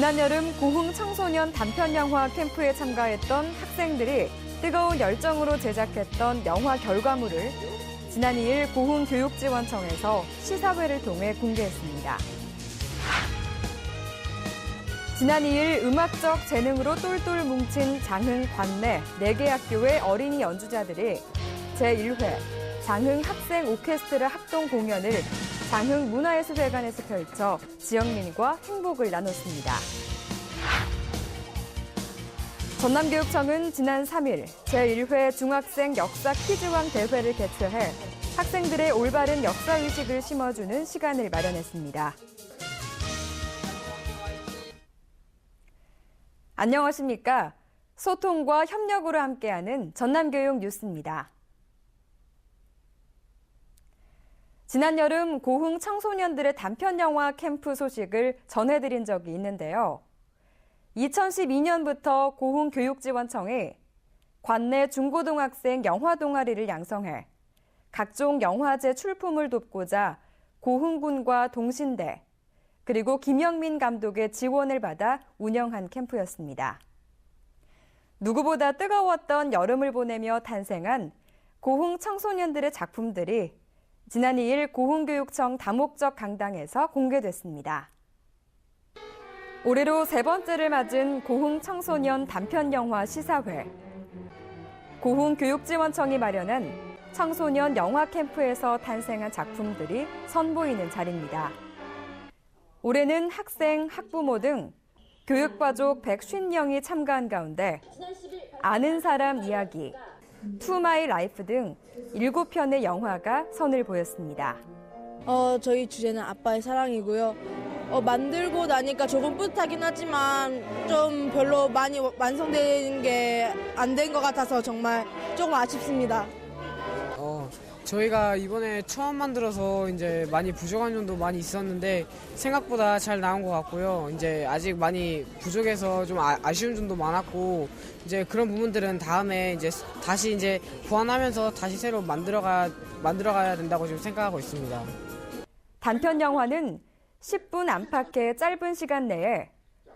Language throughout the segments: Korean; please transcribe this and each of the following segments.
지난 여름 고흥 청소년 단편 영화 캠프에 참가했던 학생들이 뜨거운 열정으로 제작했던 영화 결과물을 지난 2일 고흥 교육지원청에서 시사회를 통해 공개했습니다. 지난 2일 음악적 재능으로 똘똘 뭉친 장흥 관내 4개 학교의 어린이 연주자들이 제1회 장흥 학생 오케스트라 합동 공연을 장흥 문화예술회관에서 펼쳐 지역민과 행복을 나눴습니다. 전남교육청은 지난 3일 제1회 중학생 역사 퀴즈왕 대회를 개최해 학생들의 올바른 역사의식을 심어주는 시간을 마련했습니다. 안녕하십니까. 소통과 협력으로 함께하는 전남교육 뉴스입니다. 지난 여름 고흥 청소년들의 단편 영화 캠프 소식을 전해드린 적이 있는데요. 2012년부터 고흥 교육지원청이 관내 중고등학생 영화 동아리를 양성해 각종 영화제 출품을 돕고자 고흥군과 동신대 그리고 김영민 감독의 지원을 받아 운영한 캠프였습니다. 누구보다 뜨거웠던 여름을 보내며 탄생한 고흥 청소년들의 작품들이 지난 2일 고흥교육청 다목적 강당에서 공개됐습니다. 올해로 세 번째를 맞은 고흥 청소년 단편 영화 시사회. 고흥 교육지원청이 마련한 청소년 영화 캠프에서 탄생한 작품들이 선보이는 자리입니다. 올해는 학생, 학부모 등 교육과족 150명이 참가한 가운데 아는 사람 이야기, 투 마이 라이프 등 7편의 영화가 선을 보였습니다. 어, 저희 주제는 아빠의 사랑이고요. 어, 만들고 나니까 조금 뿌듯하긴 하지만 좀 별로 많이 완성된 게 안 된 것 같아서 정말 조금 아쉽습니다. 어, 저희가 이번에 처음 만들어서 이제 많이 부족한 점도 많이 있었는데 생각보다 잘 나온 것 같고요. 이제 아직 많이 부족해서 좀 아, 아쉬운 점도 많았고 이제 그런 부분들은 다음에 이제 다시 이제 보완하면서 다시 새로 만들어가 만들어가야 된다고 지금 생각하고 있습니다. 단편 영화는 10분 안팎의 짧은 시간 내에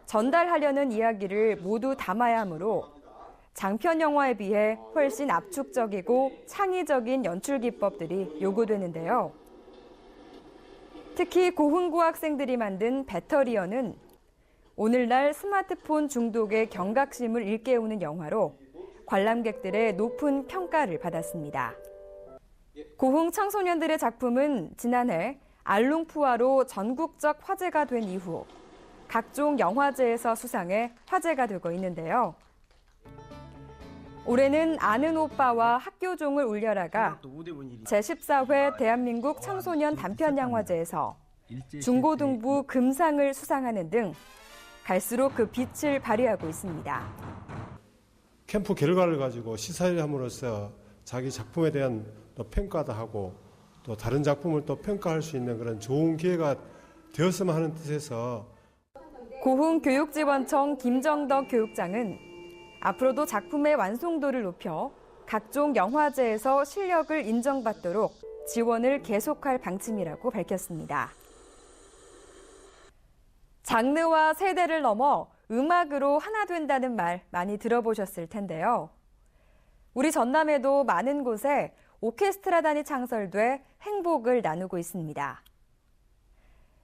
전달하려는 이야기를 모두 담아야 하므로 장편 영화에 비해 훨씬 압축적이고 창의적인 연출 기법들이 요구되는데요. 특히 고흥고 학생들이 만든 배터리어는 오늘날 스마트폰 중독의 경각심을 일깨우는 영화로 관람객들의 높은 평가를 받았습니다. 고흥 청소년들의 작품은 지난해 알룽푸아로 전국적 화제가 된 이후 각종 영화제에서 수상해 화제가 되고 있는데요. 올해는 아는 오빠와 학교종을 울려라가 제14회 대한민국 청소년 단편영화제에서 중고등부 금상을 수상하는 등 갈수록 그 빛을 발휘하고 있습니다. 캠프 결과를 가지고 시사를 함으로써 자기 작품에 대한 또 평가도 하고 또 다른 작품을 또 평가할 수 있는 그런 좋은 기회가 되었으면 하는 뜻에서 고흥 교육지원청 김정덕 교육장은 앞으로도 작품의 완성도를 높여 각종 영화제에서 실력을 인정받도록 지원을 계속할 방침이라고 밝혔습니다. 장르와 세대를 넘어 음악으로 하나 된다는 말 많이 들어보셨을 텐데요. 우리 전남에도 많은 곳에 오케스트라단이 창설돼 행복을 나누고 있습니다.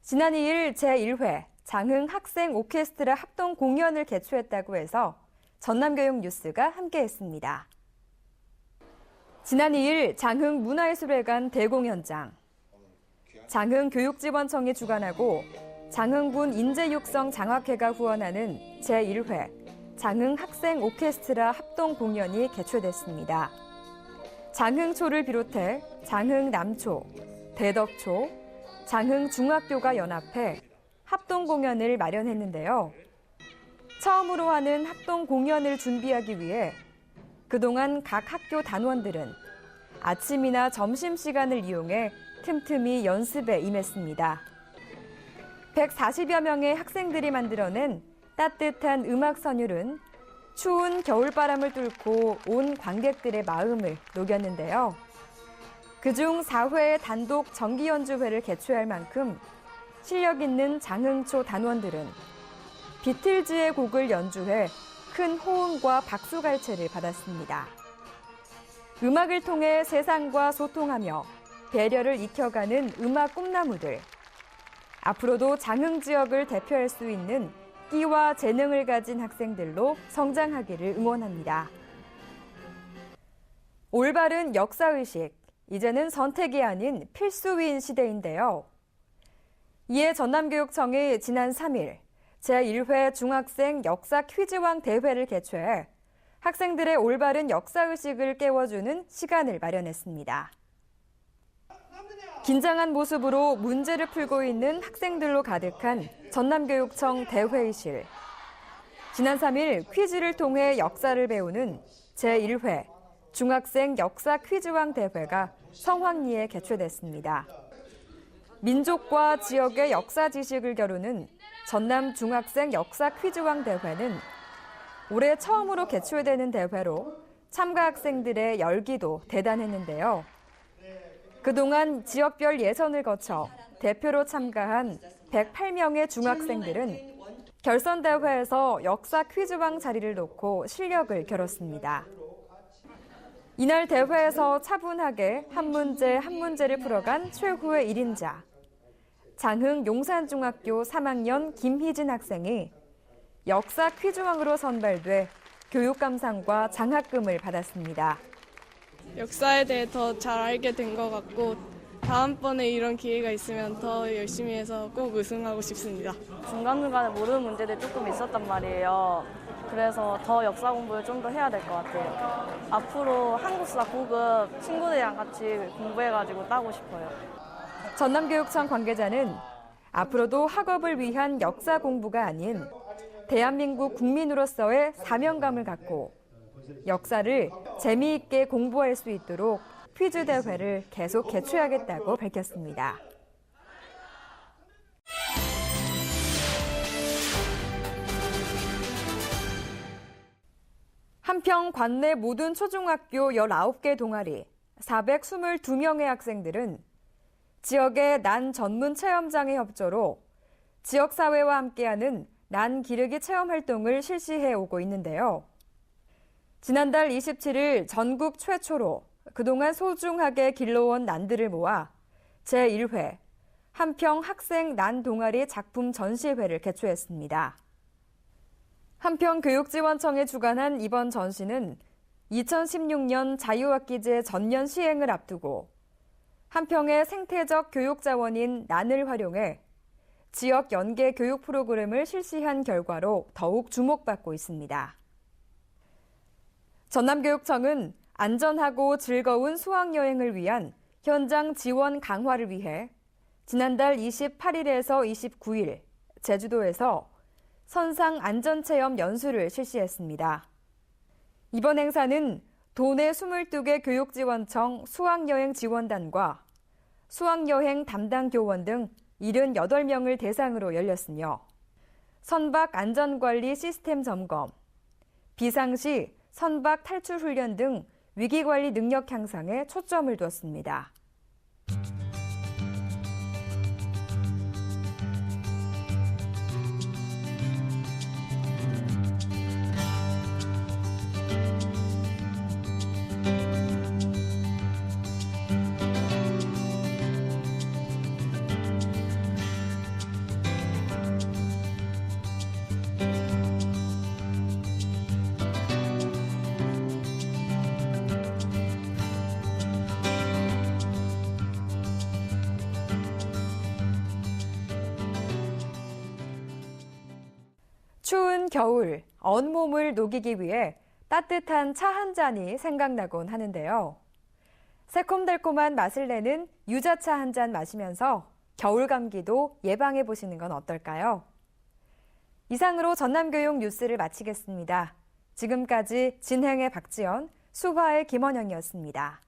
지난 2일 제1회 장흥 학생 오케스트라 합동 공연을 개최했다고 해서 전남교육 뉴스가 함께했습니다. 지난 2일 장흥 문화예술회관 대공연장, 장흥 교육지원청이 주관하고 장흥군 인재육성 장학회가 후원하는 제1회 장흥 학생 오케스트라 합동 공연이 개최됐습니다. 장흥초를 비롯해 장흥 남초, 대덕초, 장흥 중학교가 연합해 합동 공연을 마련했는데요. 처음으로 하는 합동 공연을 준비하기 위해 그동안 각 학교 단원들은 아침이나 점심 시간을 이용해 틈틈이 연습에 임했습니다. 140여 명의 학생들이 만들어낸 따뜻한 음악 선율은 추운 겨울바람을 뚫고 온 관객들의 마음을 녹였는데요. 그중 4회 단독 정기 연주회를 개최할 만큼 실력 있는 장흥초 단원들은 비틀즈의 곡을 연주해 큰 호응과 박수갈채를 받았습니다. 음악을 통해 세상과 소통하며 배려를 익혀가는 음악 꿈나무들. 앞으로도 장흥 지역을 대표할 수 있는 끼와 재능을 가진 학생들로 성장하기를 응원합니다. 올바른 역사의식, 이제는 선택이 아닌 필수인 시대인데요. 이에 전남교육청이 지난 3일 제1회 중학생 역사 퀴즈왕 대회를 개최해 학생들의 올바른 역사의식을 깨워주는 시간을 마련했습니다. 긴장한 모습으로 문제를 풀고 있는 학생들로 가득한 전남교육청 대회의실. 지난 3일 퀴즈를 통해 역사를 배우는 제1회 중학생 역사 퀴즈왕 대회가 성황리에 개최됐습니다. 민족과 지역의 역사 지식을 겨루는 전남 중학생 역사 퀴즈왕 대회는 올해 처음으로 개최되는 대회로 참가 학생들의 열기도 대단했는데요. 그동안 지역별 예선을 거쳐 대표로 참가한 108명의 중학생들은 결선 대회에서 역사 퀴즈왕 자리를 놓고 실력을 겨뤘습니다. 이날 대회에서 차분하게 한 문제 한 문제를 풀어간 최후의 1인자. 장흥 용산중학교 3학년 김희진 학생이 역사 퀴즈왕으로 선발돼 교육감상과 장학금을 받았습니다. 역사에 대해 더 잘 알게 된 것 같고 다음번에 이런 기회가 있으면 더 열심히 해서 꼭 우승하고 싶습니다. 중간중간에 모르는 문제들이 조금 있었단 말이에요. 그래서 더 역사 공부를 좀 더 해야 될 것 같아요. 앞으로 한국사 9급 친구들이랑 같이 공부해가지고 따고 싶어요. 전남교육청 관계자는 앞으로도 학업을 위한 역사 공부가 아닌 대한민국 국민으로서의 사명감을 갖고 역사를 재미있게 공부할 수 있도록 퀴즈 대회를 계속 개최하겠다고 밝혔습니다. 한평 관내 모든 초중학교 19개 동아리 422명의 학생들은 지역의 난 전문 체험장의 협조로 지역사회와 함께하는 난 기르기 체험 활동을 실시해 오고 있는데요. 지난달 27일 전국 최초로 그동안 소중하게 길러온 난들을 모아 제1회 한평 학생 난 동아리 작품 전시회를 개최했습니다. 한평교육지원청이 주관한 이번 전시는 2016년 자유학기제 전면 시행을 앞두고 한평의 생태적 교육 자원인 난을 활용해 지역 연계 교육 프로그램을 실시한 결과로 더욱 주목받고 있습니다. 전남교육청은 안전하고 즐거운 수학여행을 위한 현장 지원 강화를 위해 지난달 28일에서 29일 제주도에서 선상 안전체험 연수를 실시했습니다. 이번 행사는 도내 22개 교육지원청 수학여행 지원단과 수학여행 담당 교원 등 78명을 대상으로 열렸으며 선박 안전관리 시스템 점검, 비상시 선박 탈출 훈련 등 위기관리 능력 향상에 초점을 두었습니다. 추운 겨울, 온몸을 녹이기 위해 따뜻한 차 한 잔이 생각나곤 하는데요. 새콤달콤한 맛을 내는 유자차 한 잔 마시면서 겨울 감기도 예방해 보시는 건 어떨까요? 이상으로 전남교육 뉴스를 마치겠습니다. 지금까지 진행의 박지연, 수화의 김원영이었습니다.